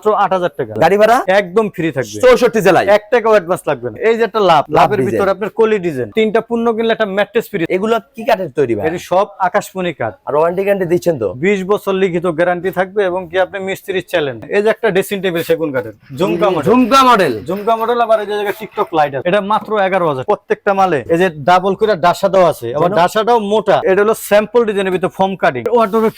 মাত্র আট হাজার টাকা। গাড়ি ভাড়া? একদম ফ্রি থাকবে। চৌষট্টি জেলায়? এক টাকাও অ্যাডভান্স লাগবে না। এই যে একটা লাভ লাভের ভিতরে আপনার কলি ডিজাইন তিনটা পূর্ণ কিনলে একটা ম্যাট্রেস ফ্রি এগুলো কি কাঠের তৈরি ভাই? এটি সব আকাশমণি কাঠ। আর ওয়ারেন্টি গ্যারান্টি দিচ্ছেন তো? বিশ বছর লিখিত গ্যারান্টি থাকবে এবং কি আপনি মিস্ত্রির চ্যালেঞ্জ এই যে একটা ড্রেসিং টেবিল সেগুন কাঠের। Jhumka model jhumka model jhumka model আবার এই যে জায়গায় টিকটক লাইট আছে। এটা মাত্র এগারো হাজার। প্রত্যেকটা মালে এই যে ডাবল করে ডাসা দেওয়া আছে। আবার ডাসাটাও মোটা। এটা হলো স্যাম্পল ডিজাইনের ভিতরে ফোম কাটিং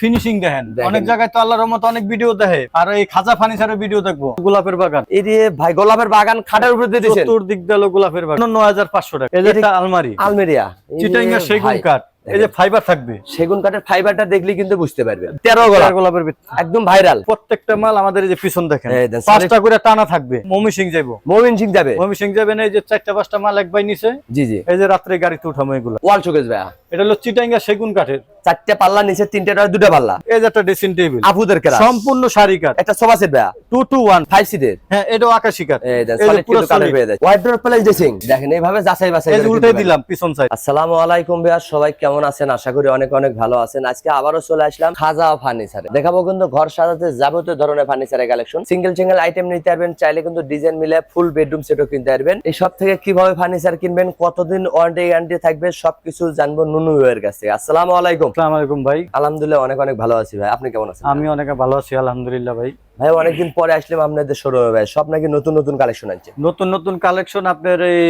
ফিনিশিং দেখেন। অনেক জায়গায় তো আল্লাহর রহমতে অনেক ভিডিও দেখে। আর এই খাজা ফার্নিচারের ভিডিও দেখব। গোলাপের বাগান। এই যে ভাই গোলাপের বাগান খাটের উপরে দিয়ে চতুর্দিক দিক গোলাপের বাগান। নয় হাজার পাঁচশো টাকা। এই যে একটা আলমারি। আলমেরিয়া। চিটাঙ্গা সেগুন কাঠ। এই যে ফাইবার থাকবে। সেগুন কাঠের ফাইবারটা দেখলে কিন্তু বুঝতে পারবেন। তেরো গোলাপ। গোলাপের একদম ভাইরাল প্রত্যেকটা মাল আমাদের এই যে পিছন দেখেন। এই পাঁচটা করে টানা থাকবে। মমি সিং যাইবো। মমিন সিং যাবে। মমি সিং যাবেন এই যে চারটা পাঁচটা মাল এক বাই নিচে জি জি। এই যে রাত্রে গাড়িতে উঠামো এগুলো। ওয়াল শোকেস ভাইয়া। এটা হলো চিটাঙ্গা সেগুন কাঠের। চারটে পাল্লা নিচে তিনটে দুটো পাল্লা। এই যে একটা ড্রেসিং টেবিল আপুদের কেরা সম্পূর্ণ শাড়ি কাঠ। একটা সোফা সেট ভাইয়া? টু টু ওয়ান ফাইভ সিটের হ্যাঁ এটাও আকাশি কাঠ। এই দেন এই যে সলিড পুরো কিন্তু কাঠের solid। পেয়ে যাচ্ছে। হোয়াইট ডোর প্লাস ড্রেসিং দেখেন এইভাবে যাচাই বাছাই করে পারেন। দিলাম পিছন সাইড আসসালামু আলাইকুম ভাইয়া সবাই কেমন আছেন? আশা করি অনেক অনেক ভালো আছেন। আজকে আবারও চলে আসলাম খাজা ফার্নিচারে। দেখাবো কিন্তু ঘর সাজাতে যাবতীয় ধরনের ফার্নিচারের কালেকশন সিঙ্গেল সিঙ্গেল আইটেম নিতে পারবেন চাইলে কিন্তু ডিজাইন মিলে ফুল বেডরুম সেটও কিনতে পারবেন। এই সব থেকে কীভাবে ফার্নিচার কিনবেন কতদিন ওয়ারেন্টি গ্যারান্টি থাকবে সবকিছু জানব ভাইয়ের কাছে আসসালামু আলাইকুম। আসসালামু আলাইকুম ভাই। আলহামদুলিল্লাহ অনেক অনেক ভালো আছি ভাই। আপনি কেমন আছেন? আমি অনেক ভালো আছি আলহামদুলিল্লাহ ভাই। ভাই অনেকদিন পরে আসলাম আপনাদের শোরুমে ভাই। সব নাকি নতুন নতুন কালেকশন আছে নতুন নতুন কালেকশন আপনার এই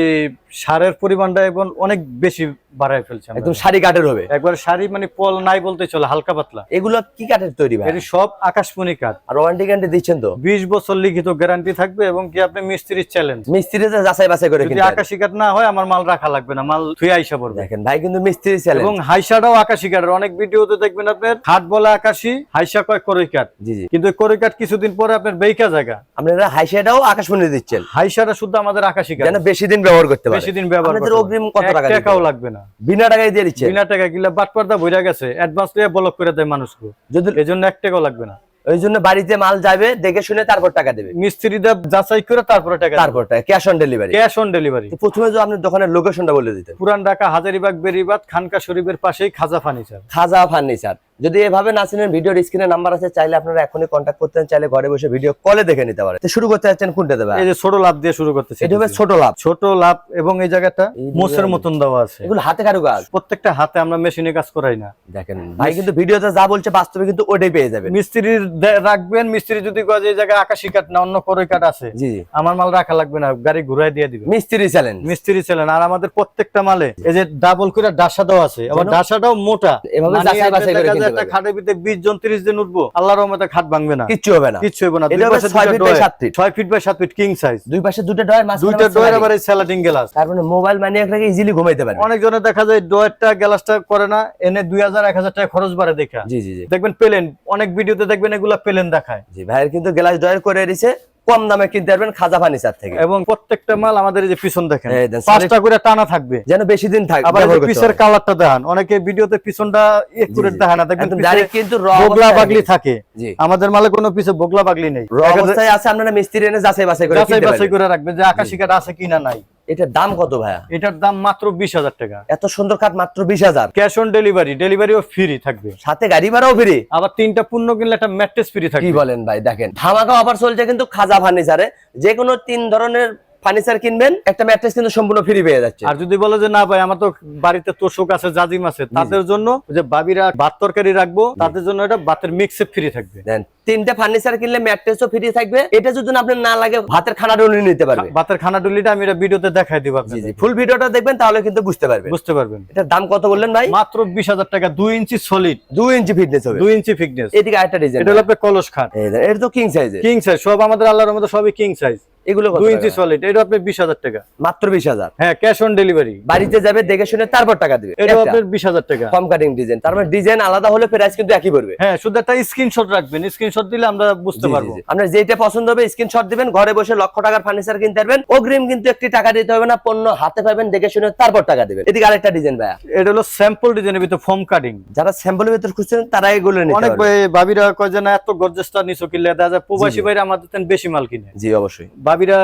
সারের পরিমাণটা এবং অনেক বেশি বাড়ায় ফেলছে একদম শাড়ি কাঠের হবে। একবার শাড়ি মানে পল নাই বলতে চলে হালকা পাতলা। এগুলো কি কাঠের তৈরি ভাই? এটি সব আকাশমণি কাঠ। আর ওয়ারেন্টি গ্যারান্টি দিচ্ছেন তো? বিশ বছর লিখিত গ্যারান্টি থাকবে এবং কি আপনি মিস্ত্রির চ্যালেঞ্জ মিস্ত্রিতে যাচাই বাছাই করে যদি। আকাশি কাঠ না হয় আমার মাল রাখা লাগবে না মাল থুয়ে আইসা পড়বে। দেখেন ভাই কিন্তু মিস্ত্রি চ্যালেঞ্জ এবং হাইসাটাও আকাশি কাঠের অনেক ভিডিওতে দেখবেন আপনার হাট বলে আকাশি হাইসা কয় করই কাঠ। জি জি। কিন্তু করই কাঠ কিছুদিন পরে আপনার বেইকা জায়গা। আপনারা হাইশাটাও আকাশমণি দিচ্ছেন। হাইসাটা শুদ্ধ আমাদের আকাশি যেন বেশি দিন ব্যবহার করতে পারে। বেশি দিন ব্যবহার করতে অগ্রিম কত টাকা টাকাও লাগবে না। বিনা টাকায় দিয়ে দিচ্ছেন বিনা টাকা কিলা বাটপার্দা ভইরা গেছে অ্যাডভান্স দিয়ে ব্লক করে দেয় মানুষকে। যদি এই জন্য এক টাকাও লাগবে না। ওই জন্য বাড়িতে মাল যাবে দেখে শুনে তারপর টাকা দেবে। মিস্ত্রি দিয়ে যাচাই করে তারপরে টাকা তারপর টাকা cash on delivery cash on delivery প্রথমে যে আপনি দোকানের লোকেশনটা বলে দিতেন। পুরান ঢাকা হাজারিবাগ বেরিবাদ খানকা শরীফের পাশেই খাজা ফার্নিচার খাজা ফার্নিচার যদি এভাবে না চিনেন ভিডিওর স্ক্রিনে নাম্বার আছে চাইলে আপনারা এখনই কন্ট্যাক্ট করতেন চাইলে ঘরে বসে ভিডিও কলে দেখে নিতে পারেন। শুরু করতে যাচ্ছেন কোনটা দেবে এই যে ছোট লাভ দিয়ে শুরু করতেছে এটা হবে ছোট লাভ। ছোট লাভ এবং এই জায়গাটা মোসের মতন দেওয়া আছে। এগুলো হাতে কারু কাজ প্রত্যেকটা হাতে আমরা মেশিনে কাজ করাই না। দেখেন ভাই কিন্তু ভিডিওতে যা বলছে বাস্তবে কিন্তু ওটাই পেয়ে যাবেন। মিস্ত্রির রাখবেন মিস্ত্রি যদি কয় যে এই জায়গায় আকাশি কাঠ না অন্য করই কাঠ আছে জি আমার মাল রাখা লাগবে না গাড়ি ঘুরাই দিয়ে দিবে মিস্ত্রি চ্যালেঞ্জ। মিস্ত্রি ছিলেন আর আমাদের প্রত্যেকটা মালে এই যে ডাবল করে ডাসা দেওয়া আছে আবার? ডাসাটাও মোটা। এভাবে মানে একটা। খাটের ভিতরে বিশ জন তিরিশ দিন উঠবো আল্লাহর রহমতে খাট ভাঙবে না। কিচ্ছু হবে না। কিচ্ছু হবে না। দুই পাশে ছয় ফিট বাই ফিট। ছয় ফিট বাই সাত ফিট কিং সাইজ দুই পাশে দুটো মাঝখানে আবার ডয়ার আবার স্যালাডিং গ্লাস তার মানে মোবাইল মানিয়ে রাখলে ইজিলি ঘুমাইতে পারবে। অনেক জনের দেখা যায় ডয়ারটা গ্লাসটা করে না এনে দুই হাজার এক হাজার টাকা খরচ বাড়ে দেখা। জি জি জি। দেখবেন পেলেন অনেক ভিডিওতে দেখবেন এগুলা পেলেন দেখায়। জি ভাইয়ের কিন্তু গ্লাস ডয়ার করে দিছে। কম দামে কিনতে পারবেন খাজা ফার্নিচার থেকে। এবং প্রত্যেকটা মাল আমাদের যে পিছন দেখেন পাঁচটা করে টানা থাকবে। যেন বেশি দিন থাকবে আবার পিছের কালারটা দেখান অনেকে ভিডিওতে পিছনটা একুরেট। দেখায় না দেখবেন কিন্তু বগলা বাগলি থাকে। আমাদের মালে কোনো পিছে বগলা বাগলি নেই। অবস্থায় আছে আপনারা মিস্ত্রি এনে যাচাই বাছাই করে যাচাই বাছাই করে রাখবেন যে আকাশিকাটা আছে কিনা নাই। এটার দাম কত ভাইয়া? এটার দাম মাত্র বিশ হাজার টাকা। এত সুন্দর কাঠ মাত্র বিশ হাজার। ক্যাশ অন ডেলিভারি ডেলিভারিও ফ্রি থাকবে। সাথে গাড়ি ভাড়াও ফ্রি আবার তিনটা পূর্ণ কিনলে একটা ম্যাট্রেস ফ্রি কি বলেন ভাই দেখেন ধামাকা অফার চলছে কিন্তু খাজা ফার্নিচারে যে কোনো তিন ধরনের ফার্নিচার কিনবেন একটা ম্যাট্রেস কিন্তু সম্পূর্ণ ফ্রি পেয়ে যাচ্ছে। আর যদি বলে যে না ভাই আমার তো বাড়িতে তোষক আছে জাজিম আছে তাদের জন্য যে বাবিরা ভাত তরকারি রাখব তাদের জন্য এটা ভাতের মিক্সে ফ্রি থাকবে। দেন তিনটা ফার্নিচার কিনলে ম্যাট্রেসও ফ্রি থাকবে। এটা যদি আপনার না লাগে ভাতের খানা ডুলি নিতে পারবে। ভাতের খানা ডুলিটা আমি এটা ভিডিওতে দেখাই দিব জি জি। ফুল ভিডিওটা দেখবেন তাহলে কিন্তু বুঝতে পারবেন। বুঝতে পারবেন। এটার দাম কত বললেন ভাই? মাত্র বিশ হাজার টাকা দুই ইঞ্চি সলিড দুই ইঞ্চি ফিটনেস হবে। দুই ইঞ্চি ফিটনেস এদিকে আরেকটা ডিজাইন এটা হলো কলস খাট। এটা তো কিং সাইজের কিং সাইজ সব আমাদের আল্লাহর মধ্যে সবই কিং সাইজ এগুলো দুই ইঞ্চি সলিড এটা আপনার বিশ হাজার টাকা। মাত্র বিশ হাজার। হ্যাঁ ক্যাশ অন ডেলিভারি বাড়িতে যাবে দেখে শুনে তারপর টাকা দিবে। এটা আপনার বিশ হাজার টাকা। কম কাটিং ডিজাইন তার মানে ডিজাইন আলাদা হলে প্রাইস কিন্তু একই পড়বে। হ্যাঁ শুধু একটা স্ক্রিনশট রাখবেন। স্ক্রিনশট দিলে আমরা বুঝতে পারব। আপনার যেটা পছন্দ হবে স্ক্রিনশট দিবেন ঘরে বসে লক্ষ টাকার ফার্নিচার কিনতে পারবেন। অগ্রিম কিন্তু একটি টাকা দিতে হবে না পণ্য হাতে পাবেন দেখে শুনে তারপর টাকা দিবেন। এদিকে আরেকটা ডিজাইন ভাইয়া। এটা হলো স্যাম্পল ডিজাইনের ভিতর ফোম কাটিং যারা স্যাম্পলের ভিতর খুঁজছেন তারা এগুলো নিতে অনেক ভাবিরা কয় যে না এত গর্জেসটা নিছো কিনলে দেখা যায় প্রবাসী ভাইরা আমাদের বেশি মাল কিনে। জি অবশ্যই। ভাবিরা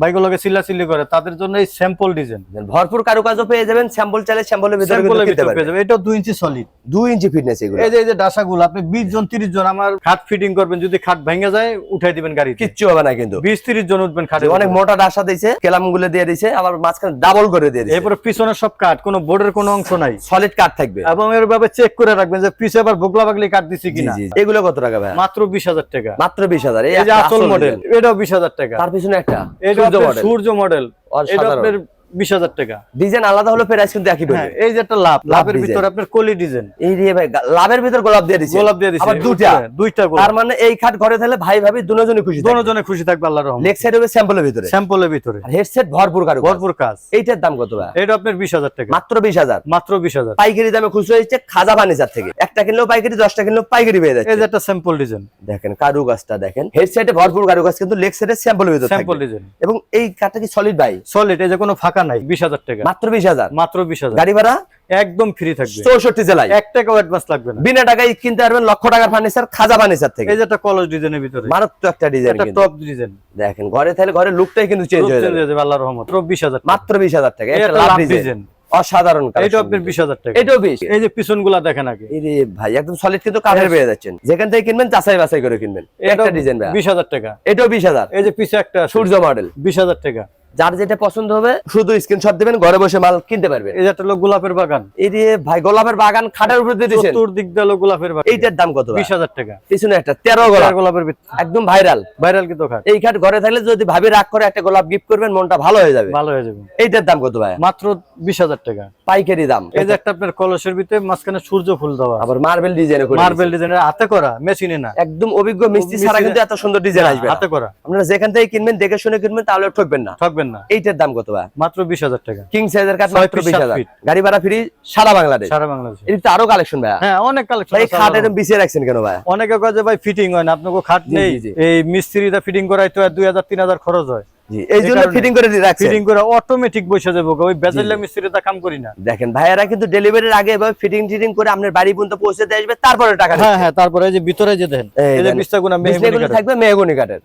বাইকগুলোকে চিল্লাচিল্লি করে তাদের জন্য এই স্যাম্পল ডিজাইন ভরপুর কারুকাজও পেয়ে যাবেন স্যাম্পল চাইলে স্যাম্পলের ভিতরে স্যাম্পলের ভিতরে পেয়ে যাবে এটা দুই ইঞ্চি সলিড দুই ইঞ্চি ফিটনেস এগুলো। এই যে এই যে ডাসাগুলো আপনি বিশ জন তিরিশ জন আমার খাট ফিটিং করবেন যদি খাট ভেঙে যায় উঠাই দিবেন গাড়িতে। কিচ্ছু হবে না কিন্তু। বিশ তিরিশ জন উঠবেন খাটে অনেক মোটা ডাসা দিয়েছে কেলামগুলো দিয়ে দিয়েছে আবার মাঝখানে ডাবল করে দিয়ে দিয়েছে। এরপরে পিছনে সব কাঠ কোনো বোর্ডের কোনো অংশ নাই। সলিড কাট থাকবে। এবং এর ভাবে চেক করে রাখবেন যে পিছে আবার বগলা বাগলি কাট দিছি কিনা। এগুলো কত টাকা ভাই মাত্র বিশ হাজার টাকা। মাত্র বিশ হাজার এই এই যে আসল মডেল এটাও বিশ হাজার টাকা। তার পিছনে একটা। সূর্য মডেল সূর্য মডেল এটা আপনার বিশ হাজার টাকা। ডিজাইন আলাদা হলে প্রাইস কিন্তু একই হ্যাঁ পড়বে এই যে একটা লাভ লাভের design। আপনার কলি ডিজাইন। এই দিয়ে ভাই লাভের ভিতর গোলাপ দিয়ে দিচ্ছে গোলাপ দিয়ে দিছে আবার দুইটা। দুইটা তার মানে এই খাট ঘরে থাকলে ভাই ভাবি দুজনই খুশি থাকবে। খুশি থাকবে আল্লাহর রহমত। লেগ সাইড হবে স্যাম্পলের ভিতরে। স্যাম্পলের ভিতরে। হেডসেট ভরপুর কারু ভরপুর কাজ। এইটার দাম কত ভাই? এটা আপনার বিশ হাজার টাকা। মাত্র বিশ হাজার। মাত্র বিশ হাজার। পাইকারি দামে খুচরো হচ্ছে খাজা ফার্নিচার থেকে। একটা কিনলেও পাইকারি দশটা কিনলেও পাইকারি পেয়ে এই যাচ্ছে যে একটা স্যাম্পল ডিজাইন দেখেন কারু গাছটা দেখেন হেডসেটে ভরপুর কারু গাছ কিন্তু লেগ সাইডে স্যাম্পলের ভিতরে স্যাম্পল ডিজাইন এবং এই কাঠটা কি সলিড ভাই? সলিড এই যে কোনো ফাঁকা নাই। বিশ হাজার টাকা। মাত্র বিশ হাজার? মাত্র বিশ হাজার। গাড়ি ভাড়া? একদম ফ্রি থাকবে। চৌষট্টি জেলায়। এক টাকাও অ্যাডভান্স লাগবে না। বিনা টাকায় কিনতে পারবেন লক্ষ টাকার ফার্নিচার খাজা ফার্নিচার থেকে। এই যে একটা কলস ডিজাইনের ভিতরে। মারাত্মক একটা ডিজাইন টপ ডিজাইন দেখেন ঘরে থাকলে ঘরের লুকটাই কিন্তু চেঞ্জ হয়ে যাবে। আল্লাহর রহমত। মাত্র বিশ হাজার টাকা। মাত্র বিশ হাজার টাকা। এই একটা একটা লাভ ডিজাইন অসাধারণ আপনার টাকা। এটাও বিশ। এই যে দেখেন আগে। ভাই একদম সলিড কিন্তু কাঠের পেয়ে যাচ্ছেন। যেখান থেকে কিনবেন বাছাই করে কিনবেন। একটা ডিজাইন ভাই। বিশ হাজার টাকা। এটাও বিশ হাজার। এই যে পিছে একটা সূর্য মডেল বিশ হাজার টাকা। যার যেটা পছন্দ হবে শুধু স্ক্রিনশট দিবেন ঘরে বসে মাল কিনতে পারবেন। একটা হলো গোলাপের বাগান। এই যে ভাই গোলাপের বাগান খাটের উপর দিয়ে দিয়েছেন। চতুর দিক দিয়ে গোলাপের বাগান। এইটার দাম কত ভাই? বিশ হাজার টাকা। পিছনে একটা তেরো গোলাপ। গোলাপের একদম ভাইরাল ভাইরাল কিন্তু খাট। এই খাট ঘরে থাকলে যদি ভাবি রাগ করে একটা গোলাপ গিফট করবেন মনটা ভালো হয়ে যাবে। ভালো হয়ে যাবে। এইটার দাম কত ভাই? মাত্র বিশ হাজার টাকা। পাইকারি দাম। এই যে একটা আপনার কলসের ভিতরে মাঝখানে সূর্য ফুল দেওয়া আবার মার্বেল ডিজাইন মার্বেল ডিজাইনের হাতে করা মেশিনে না। একদম অভিজ্ঞ মিস্ত্রি ছাড়া কিন্তু এত সুন্দর ডিজাইন আসবে হাতে করা। আপনারা যেখান থেকে কিনবেন দেখে শুনে কিনবেন তাহলে ঠকবেন না। ঠকবেন না। এইটার দাম কত ভাই? মাত্র বিশ হাজার টাকা। কিং সাইজের কাঠ মাত্র বিশ হাজার। গাড়ি ভাড়া ফ্রি সারা বাংলাদেশ। সারা বাংলাদেশে। এর তো আরও কালেকশন ভাই হ্যাঁ অনেক কালেকশন ভাই খাট এরকম বিছিয়ে রাখছেন কেন ভাই? অনেকে কয় যে ভাই ফিটিং হয় না আপনাকে খাট নেই। এই মিস্ত্রিটা ফিটিং করাই তো দুই হাজার তিন হাজার খরচ হয়। এই জন্য ফিটিং করে দিয়ে ফিটিং করে অটোমেটিক বসে যাব ওই বেজাল্লা মিস্ত্রিটা কাম করি না। দেখেন ভাইয়ারা কিন্তু ডেলিভারির আগে এভাবে ফিটিং টিটিং করে আপনার বাড়ি পর্যন্ত পৌঁছে দিয়ে আসবে তারপরে টাকা হ্যাঁ হ্যাঁ তারপরে যে ভিতরে যে দেন এই এই যে দেন। বিস্তাগুনা বিছনাগুলো থাকবে মেহগনি কাঠের।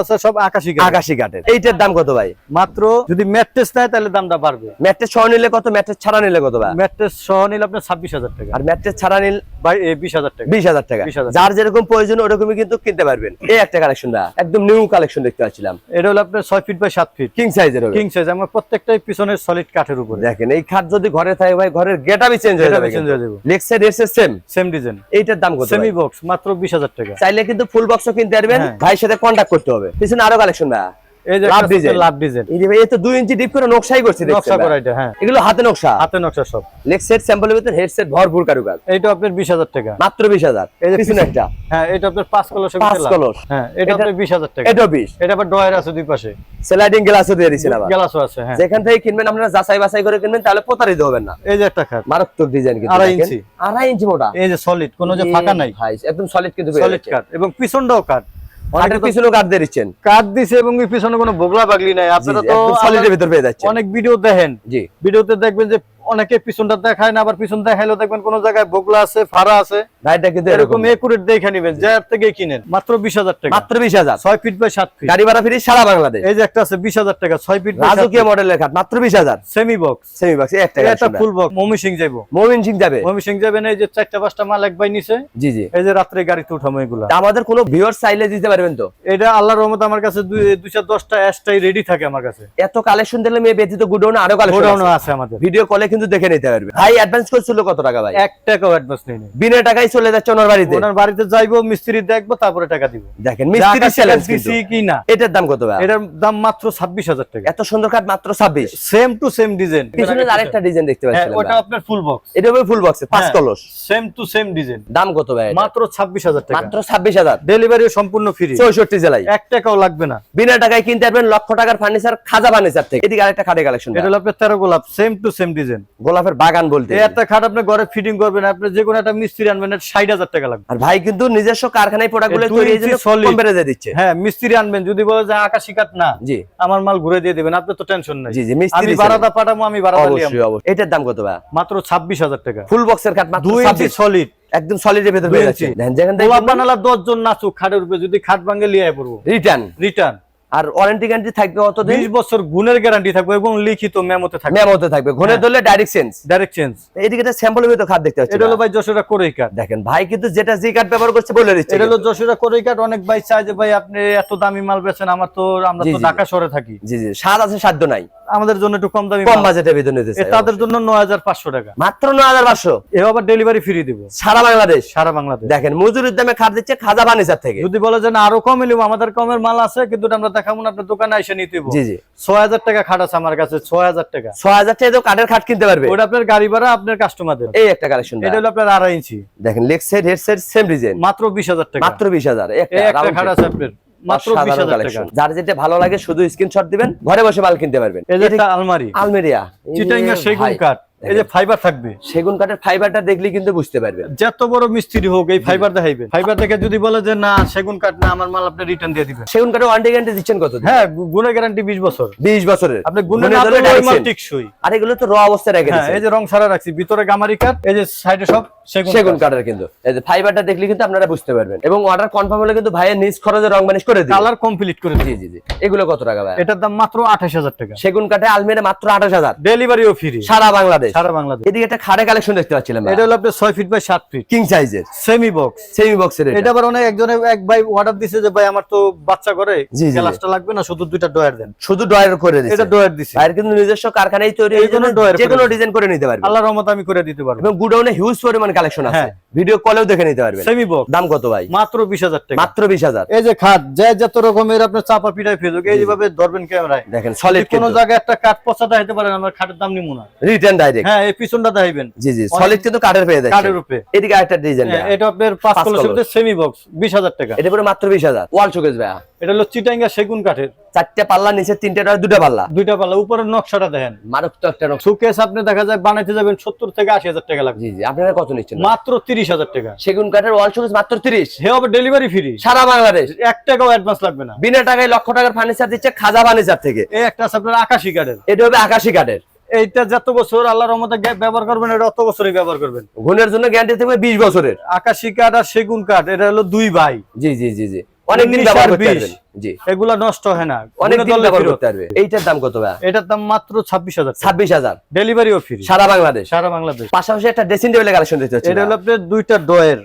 আছে সব আকাশি কাঠ। আকাশি কাঠের। এইটার দাম কত ভাই? মাত্র যদি ম্যাট্রেস নেয় তাহলে দামটা বাড়বে। ম্যাট্রেস সহ নিলে কত ম্যাট্রেস ছাড়া নিলে কত ভাই? ম্যাট্রেস সহ নিলে আপনার ছাব্বিশ হাজার টাকা। আর ম্যাট্রেস ছাড়া নিল ভাই বিশ হাজার টাকা। বিশ হাজার টাকা। 20,000 যার যেরকম প্রয়োজন ওরকমই কিন্তু কিনতে পারবেন। এই একটা কালেকশন দা একদম নিউ কালেকশন দেখতে পাচ্ছিলাম। এটা হলো আপনার ছয় ফিট বাই সাত ফিট কিং সাইজের কিং সাইজ আমার প্রত্যেকটাই সলিড কাঠের উপরে। দেখেন এই খাট যদি ঘরে থাকে ভাই ঘরের চেঞ্জ হয়ে যাবে চেঞ্জ হয়ে যাবে। লেগ সাইড এসে সেম সেম ডিজাইন এইটার দাম কত সেমি বক্স মাত্র বিশ হাজার টাকা। চাইলে কিন্তু ফুল বক্সও কিনতে পারবেন। হ্যাঁ। ভাইয়ের সাথে কন্টাক্ট করতে হবে। পিছনে আরও কালেকশন ভাই এই যে লাভ ডিজাইন। লাভ ডিজাইন এই ভাই এ তো ইঞ্চি ডিপ করে নকশাই করছে নকশা করা এটা হ্যাঁ। এগুলো হাতে নকশা? হাতে নকশা সব। লেগ সেট স্যাম্পলের ভিতর হেডসেট ভরপুর কারুকাজ। এইটা আপনার বিশ হাজার টাকা। মাত্র বিশ হাজার। এই যে পিছনে পিছনে- একটা। হ্যাঁ এটা আপনার পাঁচ কলসের পাঁচ কলস। হ্যাঁ এটা এটা- আপনার বিশ হাজার টাকা। এটাও বিশ। এটা আবার ডয়ার আছে দুই পাশে। স্লাইডিং গ্লাসও দিয়ে দিচ্ছেন আবার। গ্লাসও আছে হ্যাঁ। যেখান থেকে কিনবেন আপনারা যাচাই বাছাই করে কিনবেন তাহলে প্রতারিত হবেন না। এই যে একটা খাট। মারাত্মক ডিজাইন কিন্তু আড়াই ইঞ্চি। আড়াই ইঞ্চি মোটা। এই যে সলিড কোনো যে ফাঁকা নাই। ভাই, একদম সলিড কিন্তু সলিড। এবং পিছনটাও কাঠ পিছনেও দিয়ে দিচ্ছেন। দিছে এবং পিছনে কোনো বগলা বাগলি নাই। আপনারা তো সলিডের ভিতর পেয়ে যাচ্ছে অনেক ভিডিও দেখেন। জি। ভিডিওতে দেখবেন যে অনেকে পিছনটা দেখায় না আবার পিছন দেখাইলেও দেখবেন কোন জায়গায় বগলা আছে ফাড়া আছে। কিন্তু এরকম একুরেট দেখে নিবেন যার থেকে কিনেন। মাত্র বিশ হাজার টাকা। মাত্র বিশ হাজার। ছয় ফিট বাই সাত ফিট গাড়ি ভাড়া ফ্রি সারা বাংলাদেশ। এই যে একটা আছে বিশ হাজার টাকা ছয় ফিট রাজকীয় মডেলের খাট মাত্র বিশ হাজার। সেমি বক্স সেমি বক্স একটা একটা ফুল বক্স মমি সিং যাইবো। মমিন সিং যাবে। মমি সিং যাবেন এই যে চারটা পাঁচটা মাল এক বাই নিচে জি জি। এই যে রাত্রে গাড়িতে উঠামো এগুলা। আমাদের কোনো ভিউয়ার চাইলে দিতে পারবেন তো? এটা আল্লাহর রহমত আমার কাছে দুই দুইশো দশটা অ্যাশটাই রেডি থাকে আমার কাছে। এত কালেকশন দিলে মেয়ে ব্যতীত গুডাউনে আরও কালেকশন আছে। আমাদের। ভিডিও কলে কিন্তু দেখে নিতে পারবে। ভাই অ্যাডভান্স করছিল কত টাকা ভাই? এক টাকাও অ্যাডভান্স নেই। বিনা টাকায় চলে যাচ্ছে ওনার বাড়িতে? ওনার বাড়িতে যাইবো মিস্ত্রি দেখব তারপরে টাকা দিব। দেখেন মিস্ত্রি চ্যালেঞ্জ দিছি কি না? এটার দাম কত ভাই? এটার দাম মাত্র ছাব্বিশ হাজার টাকা। এত সুন্দর কাঠ মাত্র ছাব্বিশ? সেম টু সেম ডিজাইন পিছনে আরেকটা ডিজাইন দেখতে হ্যাঁ ওটা আপনার ফুল বক্স এটা হবে ফুল বক্সে পাঁচ হ্যাঁ। কলস। সেম টু সেম ডিজাইন দাম কত ভাই মাত্র ছাব্বিশ হাজার টাকা। মাত্র ছাব্বিশ হাজার। ডেলিভারি সম্পূর্ণ ফ্রি চৌষট্টি জেলায়। এক টাকাও লাগবে না। বিনা টাকায় কিনতে পারবেন লক্ষ টাকার ফার্নিচার খাজা ফার্নিচার থেকে। এদিকে আরেকটা খাটে কালেকশন এটা হলো আপনার তেরো গোলাপ সেম টু সেম ডিজাইন গোলাপের বাগান বলতে একটা খাট আপনি ঘরে ফিটিং করবেন আপনি যে কোনো একটা মিস্ত্রি আনবেন ষাট হাজার টাকা লাগবে। আর ভাই কিন্তু নিজস্ব কারখানায় প্রোডাক্টগুলো এই দুই তৈরি ইঞ্চি হয়েছে solid। কম বেড়ে দিচ্ছে। হ্যাঁ মিস্ত্রি আনবেন যদি বলে যে আকাশি কাঠ না জি। আমার মাল ঘুরে দিয়ে দিবেন আপনার তো টেনশন নাই। জি জি মিস্ত্রি আমি বারাদা পাঠাবো আমি বারাদা নিয়ে এটার দাম কত ভাই? মাত্র ছাব্বিশ হাজার টাকা। ফুল বক্সের কাঠ মাত্র দুই ইঞ্চি 26 সলিড একদম সলিডের ভেতর দুই পেয়ে দেখেন যেখান থেকে বানালা দশ জন নাচুক খাটের উপরে যদি খাট ভাঙে লিয়ে পড়ব। রিটার্ন রিটার্ন আর ওয়ারেন্টি গ্যারান্টি থাকবে বছর গুণের গ্যারান্টি থাকবে এবং লিখিত মেমোতে থাকবে। মেমোতে থাকবে। ধরলে ডাইরেক্ট চেঞ্জ ডাইরেক্ট চেঞ্জ এইদিকে একটা স্যাম্পলের ভিতর খাট দেখতে এটা হলো ভাই। যশোরা কোরই কাঠ দেখেন ভাই কিন্তু যেটা কার্ড ব্যবহার করছে বলে দিচ্ছে এটা হলো যশোরা কোরই কাঠ অনেক ভাই চায় যে ভাই আপনি এত দামি মাল বেচেন আমার তো আমরা তো ঢাকা শহরে থাকি। জি জি। স্বাদ আছে সাধ্য নাই। আমাদের জন্য একটু কম দামি কম এ চাই তাদের জন্য নয় হাজার পাঁচশো টাকা। মাত্র নয় হাজার পাঁচশো? এ আবার ডেলিভারি ফ্রি দিব। সারা বাংলাদেশ? সারা বাংলাদেশ। দেখেন মজুরির দামে খাট দিচ্ছে খাজা ফার্নিচার থেকে। যদি বলে যে না আরও কমে নিব আমাদের কমের মাল আছে কিন্তু আমরা দেখাবো না আপনার দোকানে এসে নিতে। জি জি। ছয় হাজার টাকা খাট আছে আমার কাছে ছয় হাজার টাকা। ছয় হাজার টাকা তো কাঠের খাট কিনতে পারবে? ওটা আপনার গাড়ি ভাড়া আপনার কাস্টমারদের এই একটা কালেকশন এটা হলো আপনার আড়াই ইঞ্চি। দেখেন leg set head set same design মাত্র বিশ হাজার টাকা। মাত্র বিশ হাজার একটা খাট আছে আপনার মাত্র বিশ হাজার টাকা। যার যেটা ভালো লাগে শুধু স্ক্রিনশট দিবেন ঘরে বসে মাল কিনতে পারবেন। আলমারি। আলমেরিয়া। চিটাঙ্গা সেগুন কাঠ। এই যে ফাইবার থাকবে। সেগুন কাঠের ফাইবারটা দেখলে কিন্তু বুঝতে পারবেন। যত বড় মিস্ত্রি হোক এই ফাইবার দেখাইবে। ফাইবার দেখে যদি বলে যে না সেগুন কাঠ না আমার মাল আপনি রিটার্ন দিয়ে দিবেন। সেগুন কাঠের ওয়ারেন্টি গ্যারান্টি দিচ্ছেন কত হ্যাঁ গু- গুণে গ্যারান্টি বিশ বছর। বিশ বছরের। আপনি গুণে গুণে না ধরলে ওই মাল টিকসই। আর এগুলো তো র অবস্থায় রেখে হ্যাঁ দিচ্ছে এই যে রং সারা রাখছি ভিতরে গামারি কাঠ এই যে সাইডে সব সেগুন সেগুন কাঠের কিন্তু। এই যে ফাইবারটা দেখলে কিন্তু আপনারা বুঝতে পারবেন। এবং অর্ডার কনফার্ম হলে কিন্তু ভাইয়ের নিজ খরচে রং বানিশ করে দিবে। কালার কমপ্লিট করে জি দিই জি জি। এগুলো কত টাকা ভাই এটার দাম মাত্র আঠাশ হাজার টাকা। সেগুন কাঠে আলমিরা মাত্র আঠাশ হাজার। ডেলিভারিও ফ্রি সারা বাংলাদেশ। সারা বাংলাদেশ। এদিকে একটা খাড়ে কালেকশন দেখতে পাচ্ছিলাম এটা হলো আপনার ছয় ফিট বাই সাত ফিট কিং সাইজের সেমি বক্স সেমি বক্সের এটা। আবার অনেক একজনে এক ভাই অর্ডার দিছে যে ভাই আমার তো বাচ্চা করে। গ্লাসটা লাগবে না শুধু দুইটা ডয়ার দেন। শুধু ডয়ার করে দিচ্ছে এটা ডয়ার দিছে। ভাইয়ের কিন্তু নিজস্ব কারখানায় তৈরি এই জন্য ডয়ার যে কোনো ডিজাইন করে নিতে পারবে। আল্লাহর রহমত আমি করে দিতে পারব। এবং গুডাউনে হিউজ পরিমাণ কালেকশন আছে। হ্যাঁ। ভিডিও কলেও দেখে নিতে পারবেন। সেমি বক্স দাম কত ভাই? মাত্র বিশ হাজার টাকা। মাত্র বিশ হাজার। এই যে খাট যে যত রকমের আপনার চাপা পিঠায় ফেসুক এই যেভাবে ধরবেন ক্যামেরায়। দেখেন সলিড কোন জায়গায় একটা কাঠ পচাটা হতে পারেন আমার খাটের দাম নিমু না। রিটার্ন ডাইরেক্ট হ্যাঁ এই পিছনটা দেখাইবেন। জি জি সলিড কিন্তু কাঠের পেয়ে কাঠের উপরে। এদিকে আরেকটা ডিজাইন এটা আপনার পাঁচ পাঁচ কলসের সেমি বক্স বিশ হাজার টাকা। এটা পুরো মাত্র বিশ হাজার। ওয়াল শোকেস ভাইয়া। এটা হলো চিটাঙ্গা সেগুন কাঠের। চারটে পাল্লা নিচে তিনটে ডয়ার দুটা পাল্লা। দুইটা পাল্লা উপরের নকশাটা দেখেন। মারক একটা নকশা। সুকেস আপনি দেখা যায় বানাইতে যাবেন সত্তর থেকে আশি হাজার টাকা লাগবে। জি জি আপনারা কত নিচ্ছেন? মাত্র তিরিশ হাজার টাকা। সেগুন কাঠের ওয়াল শোকেস মাত্র তিরিশ। হে হবে ডেলিভারি ফ্রি সারা বাংলাদেশ। এক টাকাও অ্যাডভান্স লাগবে না। বিনা টাকায় লক্ষ টাকার ফার্নিচার দিচ্ছে খাজা ফার্নিচার থেকে। এই একটা আছে আপনার আকাশি কাঠের। এটা হবে আকাশি কাঠের। এইটা যত বছর আল্লাহর রহমতে ব্যবহার করবেন এটা অত বছরই ব্যবহার করবেন। ঘুণের জন্য গ্যারান্টি থাকবে বিশ বছরের। আকাশি কাঠ আর সেগুন কাঠ এটা হলো দুই ভাই। জি জি জি জি। অনেক দিন ব্যবহার করতে পারবেন। জি। এগুলা নষ্ট হয় না। অনেকদিন গুণে ধরলে ব্যবহার করতে পারবে। এইটার দাম কত ভাই এটার দাম মাত্র ছাব্বিশ হাজার ছাব্বিশ হাজার। ডেলিভারিও ফ্রি সারা বাংলাদেশ। সারা বাংলাদেশ। পাশাপাশি একটা ড্রেসিং টেবিলের কালেকশন দিতে হচ্ছে এটা হলো আপনার দুইটা ডয়ের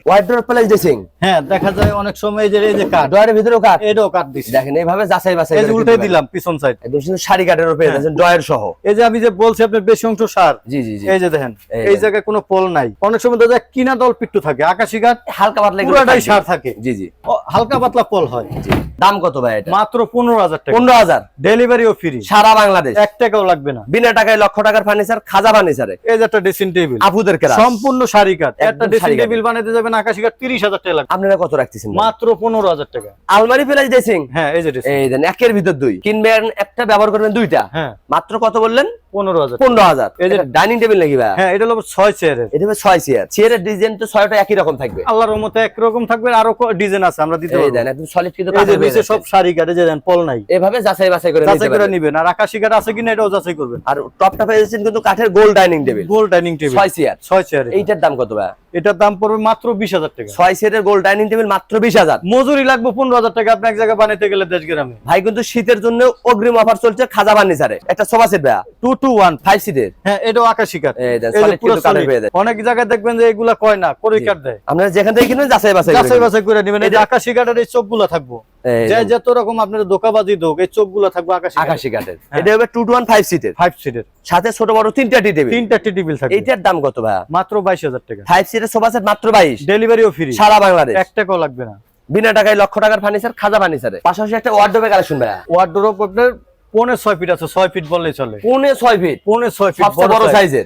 প্লাস ড্রেসিং হ্যাঁ দেখা যায় অনেক সময় এই যে এই যে কাঠ ডয়ারের ভিতরেও কাঠ এটাও কাঠ দিচ্ছে দেখেন এইভাবে যাচাই বাছাই এই করে দিলাম পিছন সাইড। একদম শাড়ি কাঠের উপরে হ্যাঁ। দেখেন ডয়ার সহ। এই যে আমি যে বলছি আপনার বেশি অংশ সার। জি জি জি। এই যে দেখেন এই জায়গায় কোনো পল নাই। অনেক সময় দেখা যায় কিনা দল পিট্টু থাকে। আকাশি কাঠ হালকা পাতলা পুরাটাই। সার থাকে। জি জি। হালকা পাতলা পল হয়। জি। দাম কত ভাই এটা? মাত্র পনেরো হাজার টাকা। পনেরো হাজার। ডেলিভারিও ফ্রি সারা বাংলাদেশ? এক টাকাও লাগবে না। বিনা টাকায় লক্ষ টাকার ফার্নিচার খাজা ফার্নিচারে এই যে একটা ড্রেসিং টেবিল আপুদের কেরা সম্পূর্ণ সারি কাঠ। একটা ড্রেসিং। টেবিল বানাতে যাবেন আকাশি কাঠ তিরিশ হাজার টাকা লাগবে। আপনারা কত রাখতেছেন মাত্র পনেরো হাজার টাকা। আলমারি প্লাস ড্রেসিং হ্যাঁ এই যে। এই দেন একের ভিতর দুই। কিনবেন একটা ব্যবহার করবেন দুইটা। হ্যাঁ। মাত্র কত বললেন? পনেরো হাজার। পনেরো হাজার। ডাইনিং টেবিল নাকি ভাই? হ্যাঁ এটা হলো ছয় চেয়ারের। এটা হবে ছয় চেয়ার। চেয়ারের ডিজাইন তো ছয়টা একই রকম থাকবে। আল্লাহর রহমতে একরকম থাকবে আরও ডিজাইন আছে আমরা দিতে পারব। একদম সলিড কিন্তু এই যে কাঠের সব শাড়ি কাঠ যে দেন পল নাই। এভাবে যাচাই বাছাই করে যাচাই করে পারবেন। আর আকাশি কাঠ আছে কিনা এটাও যাচাই করবেন। আর টপটা পেয়েছেন কিন্তু কাঠের গোল ডাইনিং টেবিল। গোল ডাইনিং টেবিল। ছয় চেয়ার। ছয় চেয়ার এইটার দাম কত ভাই? এটার দাম পড়বে মাত্র বিশ হাজার টাকা। ছয় চেয়ারের গোল ডাইনিং টেবিল মাত্র বিশ হাজার। মজুরি লাগবে পনেরো হাজার টাকা আপনি এক জায়গায় বানাইতে গেলে দেশ গ্রামে। ভাই কিন্তু শীতের জন্য অগ্রিম অফার চলছে খাজা ফার্নিচারে। একটা সোফা সেট ভাই টু টু ওয়ান ফাইভ সিটের হ্যাঁ এটাও আকাশি কাঠ এই দেন, এই যে solid পুরো কিন্তু কাঠের solid। পেয়ে যায়। অনেক জায়গায় দেখবেন যে এগুলা কয় না করে কাঠ দেয়। আপনারা যেখান থেকে কিনবেন যাচাই বাছাই যাচাই বাছাই করে নিবেন। এই আকাশি কাঠের এই চোখগুলা থাকব। এই যে দেন, যত রকম আপনার দোকাবাজি দোক এই চোখগুলা থাকব আকাশি আকাশি কাঠের। এটা হবে টু টু ওয়ান ফাইভ সিটের ফাইভ সিটের সাথে ছোট বড় তিনটা টি টেবিল। তিনটা টি টেবিল থাকবে। এইটার দাম কত ভাই মাত্র বাইশ হাজার টাকা। ফাইভ সিটের সোফা সেট মাত্র বাইশ। ডেলিভারিও ফ্রি সারা বাংলাদেশ। এক টাকাও লাগবে না। বিনা টাকায় লক্ষ টাকার ফার্নিচার খাজা ফার্নিচারে পাশাপাশি একটা ওয়ার্ডরোবে কালেকশন ভাই ওয়ার্ডরোব আপনার পৌনে ছয় ফিট আছে ছয় ফিট বললেই চলে। পৌনে ছয় ফিট পৌনে ছয় ফিট বড় সাইজের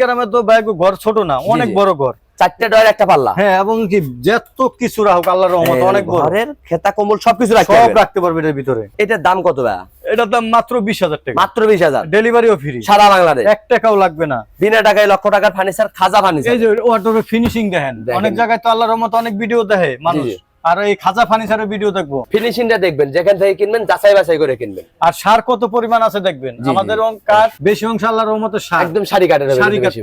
গ্রামে তো ভাই ঘর ছোট না অনেক বড় ঘর। চারটে ডয়ের একটা পাল্লা? হ্যাঁ এবং কি যত কিছু রাখুক আল্লাহর রহমত অনেক ঘরের খেতা কম্বল সবকিছু রাখতে সব পারবেন। রাখতে পারবে এটার ভিতরে। এটার দাম কত এটার দাম মাত্র বিশ হাজার টাকা। মাত্র বিশ হাজার। ডেলিভারিও ফ্রি সারা বাংলাদেশ। এক টাকাও লাগবে না। বিনা টাকায় লক্ষ টাকার ফার্নিচার খাজা ফার্নিচার এই যে ফিনিশিং দেখেন। অনেক জায়গায় তো আল্লাহর রহমত অনেক ভিডিও দেখে মানুষ। আর এই খাজা ফার্নিচারের ভিডিও দেখব। ফিনিশিংটা দেখবেন যেখান থেকে কিনবেন যাচাই বাছাই করে কিনবেন। আর সার কত পরিমাণ আছে দেখবেন? আমাদের। কাঠ বেশি অংশ আল্লাহর রহমতে সার। একদম শাড়ি কাটের সারি কাঠ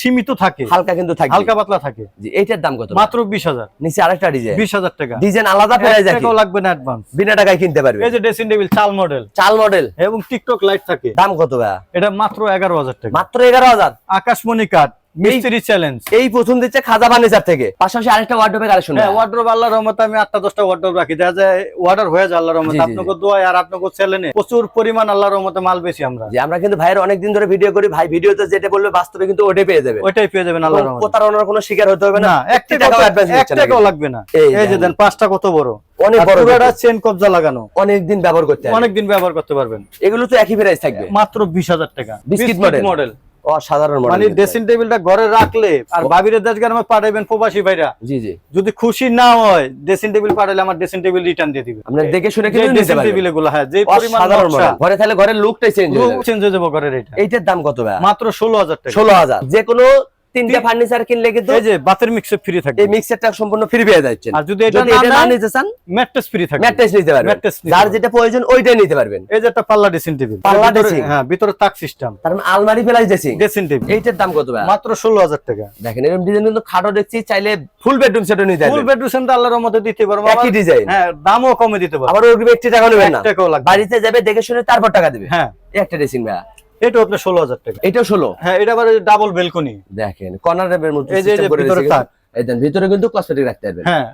সীমিত থাকে। হালকা কিন্তু থাকে। হালকা পাতলা থাকে। জি এইটার দাম কত? মাত্র বিশ হাজার। নিচে আরেকটা ডিজাইন বিশ হাজার টাকা। ডিজাইন আলাদা এক আছে টাকাও লাগবে না অ্যাডভান্স বিনা টাকায় কিনতে পারবে। এই যে ড্রেসিং টেবিল চাল মডেল চাল মডেল এবং টিকটক লাইট থাকে। দাম কত ভাইয়া? এটা মাত্র এগারো হাজার টাকা। মাত্র এগারো হাজার। আকাশমণি কাঠ। মিস্ত্রি চ্যালেঞ্জ এই প্রথম দিচ্ছে খাজা থেকে। পাশাপাশি আরেকটা ওয়ার্ডরোবের কালেকশন হ্যাঁ ওয়ার্ডরোব আল্লাহর রহমতে আমি আটটা দশটা ওয়ার্ডরোব রাখি। দেখা যায় অর্ডার হয়ে যায় আল্লাহর রহমতে। আপনাকে দোয়ায় আর আপনাকে চ্যালেঞ্জে প্রচুর পরিমাণ আল্লাহর রহমতে মাল বেশি আমরা। যে আমরা কিন্তু ভাইয়ের অনেকদিন ধরে ভিডিও করি। ভাই ভিডিওতে যেটা বলবে বাস্তবে কিন্তু ওটাই পেয়ে যাবে। ওইটাই পেয়ে যাবেন আল্লাহর রহমতে। প্রতারণার কোনো শিকার হতে হবে না। একটি টাকাও অ্যাডভান্স টাকাও লাগবে না। এই যে দেন পাঁচটা কত বড়? অনেক বড় পুরোটা চেন কবজা লাগানো। অনেক দিন ব্যবহার করতে হবে অনেক দিন ব্যবহার করতে পারবেন। এগুলো তো একই প্রাইস থাকবে। মাত্র বিশ হাজার টাকা। বিস্কিট মডেল অসাধারণ মানে ড্রেসিং টেবিলটা ঘরে রাখলে আর বাবিরের দাস গ্রামে পাঠাবেন প্রবাসী ভাইরা। জি জি। যদি খুশি না হয় ড্রেসিং টেবিল পাঠালে আমার ড্রেসিং টেবিল রিটার্ন দিয়ে দিবে। আমরা দেখে শুনে কিনে নিতে টেবিলগুলো হ্যাঁ যে পরিমাণ নকশা। ঘরে তাহলে ঘরের লুকটাই চেঞ্জ হয়ে যাবে। চেঞ্জ হয়ে যাবে ঘরের এটা। এইটার দাম কত ভাই মাত্র ষোলো হাজার টাকা। ষোলো হাজার। যে কোনো তিনটা ফার্নিচার কিনলে কিন্তু এই যে বাতের মিক্সে ফ্রি থাকে এই মিক্সারটা সম্পূর্ণ ফ্রি পেয়ে যাচ্ছেন। আর যদি এটা না নিতে চান ম্যাট্রেস ফ্রি থাকে ম্যাট্রেস নিতে পারবেন। নিতে যার যেটা প্রয়োজন ওইটাই নিতে পারবেন। এই যে একটা পাল্লা ড্রেসিং টেবিল পাল্লা dressing? হ্যাঁ ভিতরে তাক সিস্টেম তার মানে আলমারি ফেলাই ড্রেসিং ড্রেসিং টেবিল এইটার দাম কত ভাই? মাত্র ষোলো হাজার টাকা। দেখেন এরকম ডিজাইন কিন্তু খাটো দেখছি চাইলে ফুল বেডরুম সেটও নিতে ফুল পারবেন বেডরুম সেন্টার আল্লাহর মধ্যে দিতে পারব। একই ডিজাইন হ্যাঁ দামও কমে দিতে পারব। আবার ওই একটি টাকা নেবেন না। বাড়িতে যাবে দেখে শুনে তারপর টাকা দিবে। হ্যাঁ। এই একটা ড্রেসিং ভাই এটা আপনার ষোলো হাজার টাকা। এটাও ষোলো? হ্যাঁ এটা আবার ডাবল বেলকনি দেখেন কর্নার মধ্যে এই যে- ভিতরে কিন্তু কসমেটিক রাখতে হবে। হ্যাঁ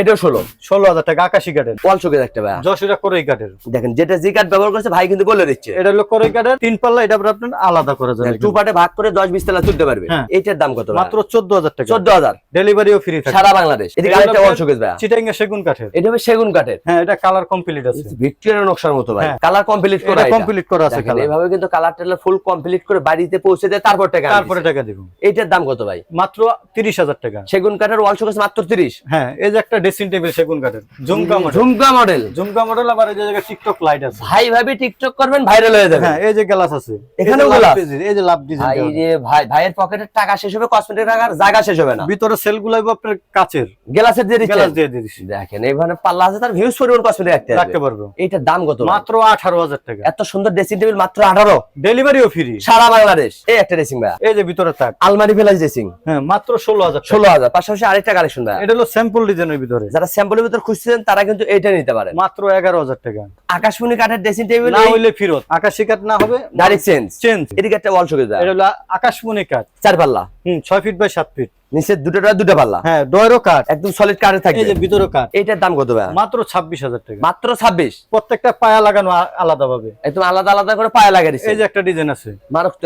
এটাও ষোলো। ষোলো হাজার টাকা আকাশি কাঠের। ওয়াল রাখতে ভাই যশোরা করই কাঠের। দেখেন যেটা জি কার্ড ব্যবহার করছে ভাই কিন্তু বলে দিচ্ছে। এটা হলো করই কাঠের তিন পাল্লা এটা আপনার আলাদা করে যাবে। টু পার্টে ভাগ করে দশ বিশ তলা তুলতে পারবে। হ্যাঁ। এইটার দাম কত মাত্র চোদ্দ হাজার টাকা। চোদ্দ হাজার। ডেলিভারিও ফ্রি থাকে সারা বাংলাদেশ। এদিকে আরেকটা ওয়াল চোখে ভাই সেগুন কাঠের। এটা হবে সেগুন কাঠের। হ্যাঁ এটা কালার কমপ্লিট আছে। ভিক্টোরিয়ার নকশার মতো ভাই। হ্যাঁ। কালার কমপ্লিট করা এটা এটা। কমপ্লিট করা আছে এইভাবে কিন্তু কালার টেলার ফুল কমপ্লিট করে বাড়িতে পৌঁছে দেয় তারপর টাকা তারপরে টাকা দিব। এইটার দাম কত ভাই? মাত্র তিরিশ হাজার টাকা। সেগুন কাঠের ওয়াল শোকেস মাত্র তিরিশ। হ্যাঁ এই যে একটা ড্রেসিং টেবিল সেগুন কাঠের jhumka model jhumka model jhumka model আবার এই যে জায়গায় টিকটক লাইট আছে। ভাই ভাবি টিকটক করবেন ভাইরাল হয়ে যাবে। হ্যাঁ এই যে গ্লাস আছে। এখানেও গ্লাস এই যে লাভ? ডিজাইন, এই যে ভাই রে ভাই ভাইয়ের পকেটের টাকা শেষ হবে কসমেটিক রাখার জায়গা শেষ হবে না। ভিতরে সেলগুলো আপনার কাচের। গ্লাসের দিয়ে দিচ্ছেন? গ্লাস দিয়ে দিচ্ছি। দেখেন এইভাবে পাল্লা আছে তার হিউজ পরিমাণ কসমেটিক রাখতে রাখতে পারব। এইটার দাম কত? মাত্র আঠারো হাজার টাকা। এত সুন্দর ড্রেসিং টেবিল মাত্র আঠারো। ডেলিভারিও ফ্রি সারা বাংলাদেশ। এই একটা ড্রেসিং ভাই এই যে ভিতরে থাক আলমারি ফেলাস ড্রেসিং হ্যাঁ মাত্র ষোলো হাজার ষোলো হাজার পাশাপাশি আরেকটা কালেকশন ভাই এটা হলো স্যাম্পল ডিজাইনের ভিতরে। যারা স্যাম্পলের ভিতর খুঁজছেন তারা কিন্তু এটা নিতে পারে মাত্র এগারো হাজার টাকা। আকাশমণি কাঠের ড্রেসিং টেবিল না হইলে ফিরত। আকাশি কাঠ না হবে ডাইরেক্ট চেঞ্জ চেঞ্জ এদিকে একটা ওয়াল শোকেস এটা হলো আকাশমণি কাঠ। চার পাল্লা হুম ছয় ফিট বাই সাত ফিট নিচে দুটো দুটো পাল্লা। হ্যাঁ ডয়রো কাঠ একদম সলিড কাঠের এই যে ভিতরে কাঠ এইটার দাম কত ভাই মাত্র ছাব্বিশ হাজার টাকা। মাত্র ছাব্বিশ? প্রত্যেকটা পায়া লাগানো আলাদা ভাবে একদম আলাদা আলাদা করে পায়ে দিচ্ছে। এই যে একটা ডিজাইন আছে।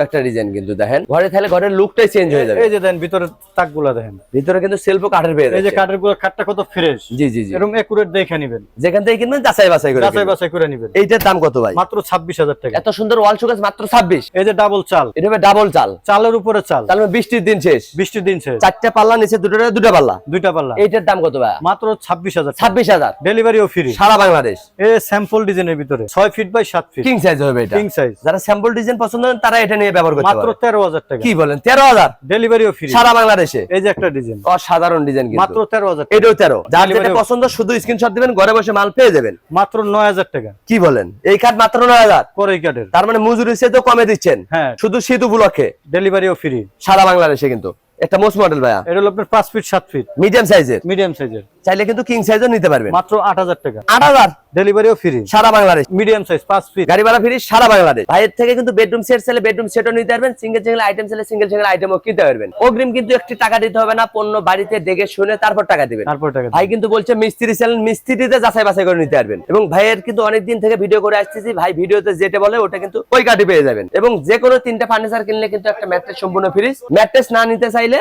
একটা ডিজাইন কিন্তু দেখেন। ঘরে ঘরের লুকটাই চেঞ্জ হয়ে যাবে। এই যে দেন ভিতরে তাকগুলা দেখেন। ভিতরে কিন্তু সেলফও কাঠের এই যে কাঠেরগুলো খাটটা কত ফ্রেশ জি জি জি। এরকম একুরেট দেখে নিবেন। যেখান থেকে কিনবেন যাচাই বাছাই করে যাচাই বাছাই করে নিবেন। এইটার দাম কত ভাই? মাত্র ছাব্বিশ হাজার টাকা। এত সুন্দর ওয়াল শোকেস মাত্র ছাব্বিশ। এই যে ডাবল চাল। এটা ডাবল চাল। চালের উপরে চাল। মানে বৃষ্টির দিন শেষ। বৃষ্টির দিন শেষ। চারটা পাল্লা নিচে দুটো দুটো পাল্লা। দুইটা পাল্লা। এইটার দাম কত ভাই? মাত্র ছাব্বিশ হাজার ছাব্বিশ হাজার। ডেলিভারিও ফ্রি সারা বাংলাদেশ। এ স্যাম্পল ডিজাইনের ভিতরে। ছয় ফিট বাই সাত ফিট কিং সাইজ হবে এটা। কিং সাইজ যারা স্যাম্পল ডিজাইন পছন্দ করেন তারা এটা নিয়ে ব্যবহার করতে মাত্র তেরো হাজার টাকা। কি বলেন? তেরো হাজার। ডেলিভারিও ফ্রি সারা বাংলাদেশে। এই যে একটা ডিজাইন অসাধারণ ডিজাইন মাত্র তেরো হাজার এটাও তেরো। যার যেটা পছন্দ শুধু স্ক্রিনশট দিবেন ঘরে বসে মাল পেয়ে যাবেন। মাত্র নয় হাজার টাকা। কি বলেন? এই কাঠ মাত্র নয় হাজার। করে কাঠের তার মানে মজুরি সে তো কমে দিচ্ছেন। হ্যাঁ। শুধু শীত উপলক্ষে। ডেলিভারিও ফ্রি সারা বাংলাদেশে কিন্তু। একটা মোস্ট মডেল ভাইয়া। এটা হলো আপনার 5 ফিট 7 ফিট মিডিয়াম সাইজের মিডিয়াম সাইজের চাইলে কিন্তু কিং সাইজও নিতে পারবেন। মাত্র আট হাজার টাকা। আট হাজার? ডেলিভারিও ফ্রি সারা বাংলাদেশ। মিডিয়াম সাইজ পাঁচ ফিট গাড়ি ভাড়া ফ্রি সারা বাংলাদেশ। ভাইয়ের থেকে কিন্তু বেডরুম সেট বেডরুম সেটও নিতে পারবেন। Single single item single single আইটেমও কিনতে পারবেন। অগ্রিম কিন্তু একটি টাকা দিতে হবে না পণ্য বাড়িতে দেখে শুনে তারপর টাকা দিবেন। তারপর টাকা ভাই কিন্তু বলছে মিস্ত্রি চ্যানেল মিস্ত্রিতে যাচাই বাছাই করে নিতে পারবেন। এবং ভাইয়ের কিন্তু অনেকদিন থেকে ভিডিও করে আসতেছি। ভাই ভিডিওতে যেটা বলে ওটা কিন্তু ওই কাটি পেয়ে যাবেন। এবং যে কোনো তিনটা ফার্নিচার কিনলে কিন্তু একটা ম্যাট্রেস সম্পূর্ণ ফ্রিজ ম্যাট্রেস না নিতে চাইলে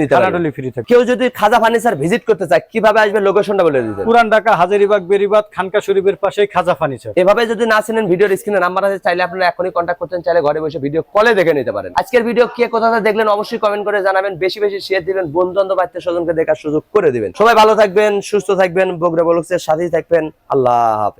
নিতে পারবেন ফ্রি থাকে কেউ যদি খাজা ফার্নিচার ভিজিট করতে চায় কীভাবে আসবে? লোকেশনটা বলে দিতেন পুরান ঢাকা হাজারিবাগ বেরিবাদ খানকা শরীফের পাশে খাজা ফার্নিচার এভাবে যদি না চিনেন ভিডিওর স্ক্রিনে নাম্বার আছে চাইলে আপনারা এখনই কন্ট্যাক্ট করতেন চাইলে ঘরে বসে ভিডিও কলে দেখে নিতে পারেন। আজকের ভিডিও কে কোথাতে দেখলেন অবশ্যই কমেন্ট করে জানাবেন। বেশি বেশি শেয়ার দিবেন বন্ধু আত্মীয় স্বজনকে দেখার সুযোগ করে দিবেন। সবাই ভালো থাকবেন সুস্থ থাকবেন বগরে বলুক্সের সাথেই থাকবেন। আল্লাহ হাফেজ।